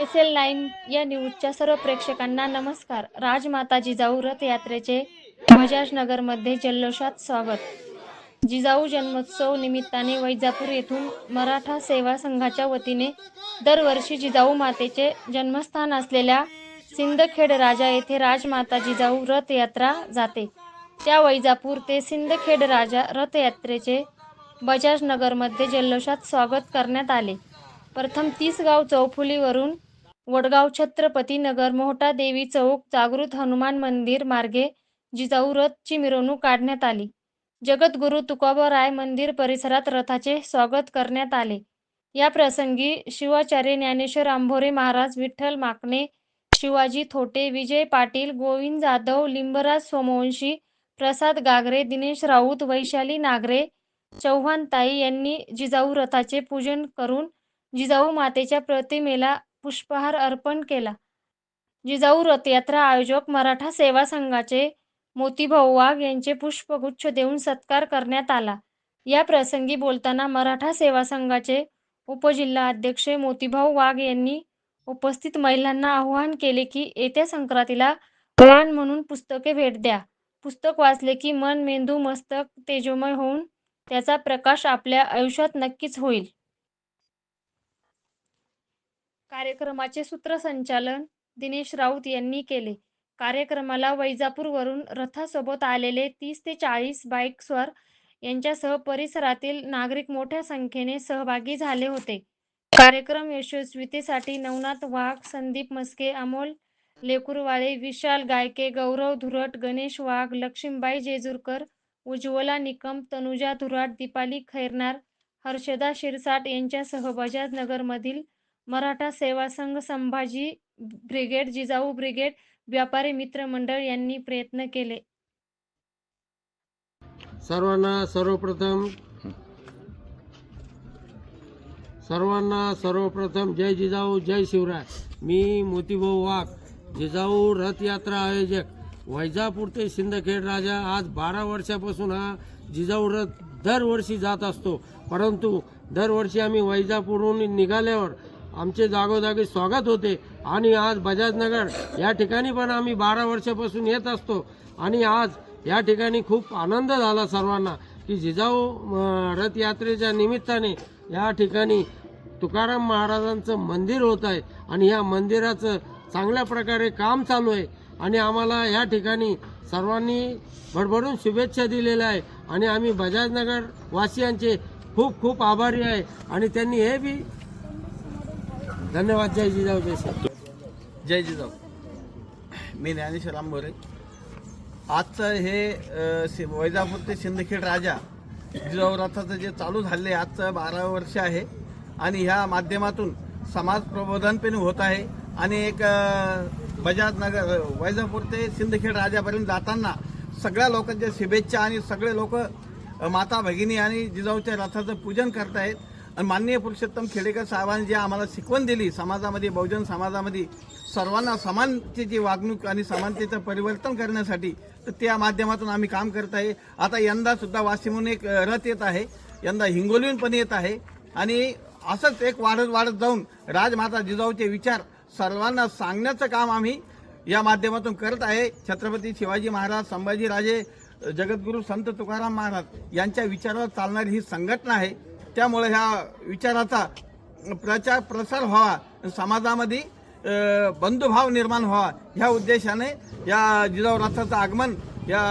S L nine या न्यूजच्या सर्व प्रेक्षकांना नमस्कार. राजमाता जिजाऊ रथयात्रेचे बजाजनगरमध्ये जल्लोषात स्वागत. जिजाऊ जन्मोत्सव निमित्ताने वैजापूर येथून मराठा सेवा संघाच्या वतीने दरवर्षी जिजाऊ मातेचे जन्मस्थान असलेल्या सिंदखेड राजा येथे राजमाता जिजाऊ रथयात्रा जाते. त्या वैजापूर ते सिंदखेड राजा रथयात्रेचे बजाजनगरमध्ये जल्लोषात स्वागत करण्यात आले. प्रथम तीसगाव चौफुलीवरून वडगाव छत्रपती नगर मोहटा देवी चौक जागृत हनुमान मंदिर मार्गे जिजाऊ रथची मिरवणूक काढण्यात आली. जगद्गुरू तुकाबराय मंदिर परिसरात रथाचे स्वागत करण्यात आले. या प्रसंगी शिवाचार्य ज्ञानेश्वर आंभोरे महाराज विठ्ठल माकणे शिवाजी थोटे विजय पाटील गोविंद जाधव लिंबराज सोमवंशी प्रसाद गागरे दिनेश राऊत वैशाली नागरे चव्हाण ताई यांनी जिजाऊ रथाचे पूजन करून जिजाऊ मातेच्या प्रतिमेला पुष्पहार अर्पण केला. जिजाऊ रथयात्रा आयोजक मराठा सेवा संघाचे मोतीभाऊ वाघ यांचे पुष्पगुच्छ देऊन सत्कार करण्यात आला. या प्रसंगी बोलताना मराठा सेवा संघाचे उपजिल्हा अध्यक्ष मोतीभाऊ वाघ यांनी उपस्थित महिलांना आवाहन केले की येत्या संक्रांतीला प्राण म्हणून पुस्तके भेट द्या. पुस्तक वाचले की मन मेंदू मस्तक तेजोमय होऊन त्याचा प्रकाश आपल्या आयुष्यात नक्कीच होईल. कार्यक्रमाचे सूत्रसंचालन दिनेश राऊत यांनी केले. कार्यक्रमाला वैजापूरवरून रथासोबत आलेले तीस ते चाळीस बाईक्सवर यांच्यासह परिसरातील नागरिक मोठ्या संख्येने सहभागी झाले होते. कार्यक्रम यशस्वीतेसाठी नवनाथ वाघ संदीप मस्के अमोल लेकुरवाळे विशाल गायके गौरव धुरट गणेश वाघ लक्ष्मीबाई जेजूरकर उज्ज्वला निकम तनुजा धुराट दीपाली खैरनार हर्षदा शिरसाट यांच्यासह बजाजनगरमधील मराठा सेवा संघ संभाजी ब्रिगेड जिजाऊ ब्रिगेड व्यापारी मित्र मंडळ यांनी प्रयत्न केले. सर्वांना सर्वप्रथम सर्वांना सर्वप्रथम जय जिजाऊ जय शिवराय. मी मोतीभाऊ वाघ जिजाऊ रथयात्रा आयोजक वैजापूर ते सिंदखेड राजा. आज बारा वर्षापासून हा जिजाऊ रथ दरवर्षी जात असतो. परंतु दरवर्षी आम्ही वैजापूरहून निघाल्यावर आमचे जागोजागी स्वागत होते. आणि आज बजाजनगर या ठिकाणी पण आम्ही बारा वर्षापासून येत असतो. आणि आज या ठिकाणी खूप आनंद झाला सर्वांना की जिजाऊ रथयात्रेच्या निमित्ताने या ठिकाणी तुकाराम महाराजांचं मंदिर होत आहे. आणि या मंदिराचं चांगल्या प्रकारे काम चालू आहे. आणि आम्हाला या ठिकाणी सर्वांनी भरभरून शुभेच्छा दिलेल्या आहे. आणि आम्ही बजाजनगर वासियांचे खूप खूप आभारी आहे. आणि त्यांनी हे बी धन्यवाद जय जिजाऊ जय सर जय जिजाऊ. मी ज्ञानेश्वर आंबोरे. आजचं हे वैजापूर ते सिंदखेड राजा जिजाऊ रथाचं जे चालू झाले आजचं बारा वर्ष आहे. आणि ह्या माध्यमातून समाज प्रबोधन पण होत आहे. आणि एक बजाज नगर वैजापूर ते सिंदखेड राजापर्यंत जाताना सगळ्या लोकांच्या शुभेच्छा आणि सगळे लोक माता भगिनी आणि जिजाऊच्या रथाचं पूजन करतायत. आणि माननीय पुरुषोत्तम खेडेकर साहेबांनी जे आम्हाला शिकवण दिली समाजामध्ये बहुजन समाजामध्ये सर्वांना समानतेची वागणूक आणि समानतेचं परिवर्तन करण्यासाठी तर त्या माध्यमातून आम्ही काम करत आहे. आता यंदा सुद्धा वाशिमहून एक रथ येत आहे. यंदा हिंगोलीहून पण येत आहे. आणि असंच एक वाढत वाढत जाऊन राजमाता जिजाऊचे विचार सर्वांना सांगण्याचं काम आम्ही या माध्यमातून करत आहे. छत्रपती शिवाजी महाराज संभाजीराजे जगद्गुरू संत तुकाराम महाराज यांच्या विचारावर चालणारी ही संघटना आहे. त्यामुळे ह्या विचाराचा प्रचार प्रसार व्हावा समाजामध्ये बंधुभाव निर्माण व्हावा ह्या उद्देशाने या जिजाऊ रथाचं आगमन या